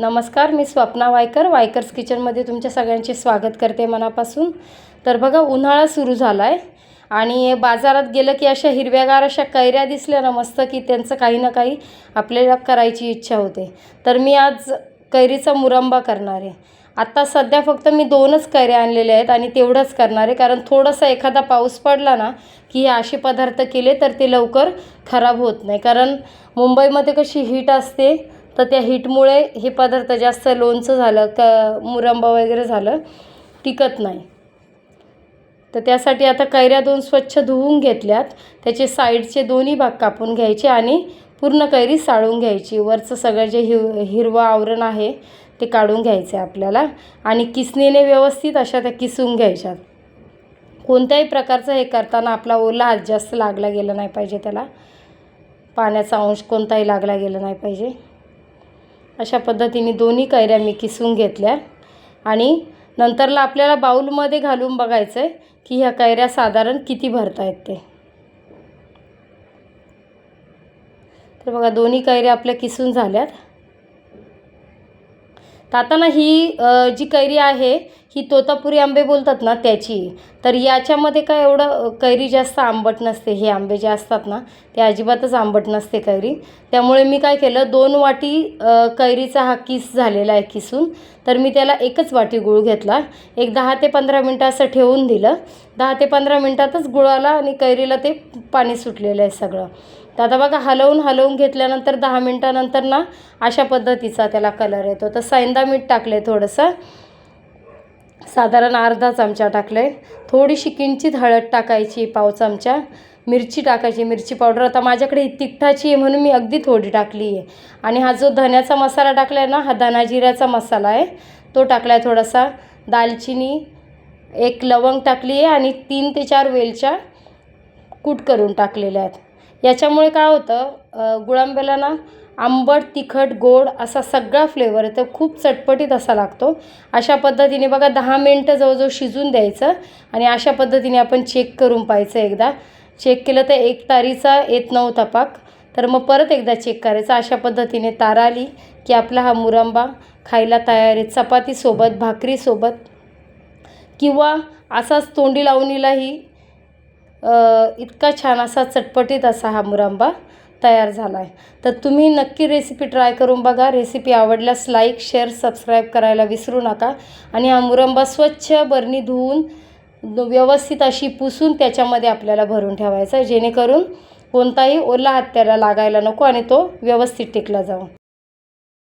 नमस्कार मी स्वप्ना वायकर. वायकर्स किचनमध्ये तुमच्या सगळ्यांचे स्वागत करते मनापासून. तर बघा उन्हाळा सुरू झाला आहे आणि बाजारात गेलं की अशा हिरव्यागार अशा कैऱ्या दिसल्या ना मस्त की त्यांचं काही ना काही आपल्याला करायची इच्छा होते. तर मी आज कैरीचा मुरंबा करणार आहे. आत्ता सध्या फक्त मी दोनच कैऱ्या आणलेल्या आहेत आणि तेवढंच करणार आहे. कारण थोडासा एखादा पाऊस पडला ना की हे असे पदार्थ केले तर ते लवकर खराब होत नाही. कारण मुंबईमध्ये कशी हीट असते तर त्या हीटमुळे हे पदार्थ जास्त लोणचं झालं क मुरंबा वगैरे झालं टिकत नाही. तर त्यासाठी आता कैऱ्या दोन स्वच्छ धुवून घेतल्यात. त्याचे साईडचे दोन्ही भाग कापून घ्यायचे आणि पूर्ण कैरी साळून घ्यायची. वरचं सगळं जे हिव हिरवं आवरण आहे ते काढून घ्यायचं आहे आपल्याला आणि किसणीने व्यवस्थित अशा त्या किसून घ्यायच्यात कोणत्याही प्रकारचं हे करताना आपला ओला हात जास्त लागला गेला नाही पाहिजे त्याला. पाण्याचा अंश कोणताही लागला गेला नाही पाहिजे. अशा पद्धतीने दोन्ही कैऱ्या मी किसून घेतल्या. आणि नंतरला आपल्याला बाऊलमध्ये घालून बघायचं आहे की ह्या कैऱ्या साधारण किती भरता येत ते. तर बघा दोन्ही कैऱ्या आपल्या किसून झाल्यात. आता ना ही जी कैरी आहे ही तोतापुरी आंबे बोलतात ना त्याची. तर याच्यामध्ये काय एवढं कैरी जास्त आंबट नसते. हे आंबे जे असतात ना ते अजिबातच आंबट नसते कैरी. त्यामुळे मी काय केलं दोन वाटी कैरीचा हा किस झालेला आहे किसून तर मी त्याला एकच वाटी गुळ घेतला. एक दहा ते पंधरा मिनटं असं ठेवून दिलं. दहा ते पंधरा मिनटातच गुळाला आणि कैरीला ते पाणी सुटलेलं आहे सगळं. तर आता बघा हलवून हलवून घेतल्यानंतर दहा मिनटानंतर ना अशा पद्धतीचा त्याला कलर येतो. तर सैंदा मीठ टाकलं आहे थोडंसं. साधारण अर्धा चमचा टाकलं आहे थोडीशी किंचित हळद टाकायची पाव चमचा. मिरची टाकायची मिरची पावडर. आता माझ्याकडे तिखटाची आहे म्हणून मी अगदी थोडी टाकली आहे आणि हा जो धन्याचा मसाला टाकला आहे ना हा धना जिऱ्याचा मसाला आहे. तो टाकला आहे थोडासा. दालचिनी एक लवंग टाकली आहे आणि तीन ते चार वेलच्या कूट करून टाकलेल्या आहेत. याच्यामुळे काय होतं गुळांब्याला ना आंबट तिखट गोड असा सगळा फ्लेवर येतो. खूप चटपटीत असा लागतो. अशा पद्धतीने बघा दहा मिनटं जवळजवळ शिजून द्यायचं आणि अशा पद्धतीने आपण चेक करून पाहायचं एकदा. चेक केलं तर एक तारीचा येत नव्हता पाक तर मग परत एकदा चेक करायचा. अशा पद्धतीने तारा आली की आपला हा मुरंबा खायला तयार आहे. चपातीसोबत भाकरीसोबत किंवा असाच तोंडी लावणीलाही इतका छान असा चटपटीत असा हा मुरांबा तयार झाला आहे तर तुम्ही नक्की रेसिपी ट्राय करून बघा. रेसिपी आवडल्यास लाईक शेअर सबस्क्राईब करायला विसरू नका. आणि हा मुरंबा स्वच्छ बरणी धुवून व्यवस्थित अशी पुसून त्याच्यामध्ये आपल्याला भरून ठेवायचा आहे. जेणेकरून कोणताही ओला हत्याला लागायला नको आणि तो व्यवस्थित टिकला जाऊ.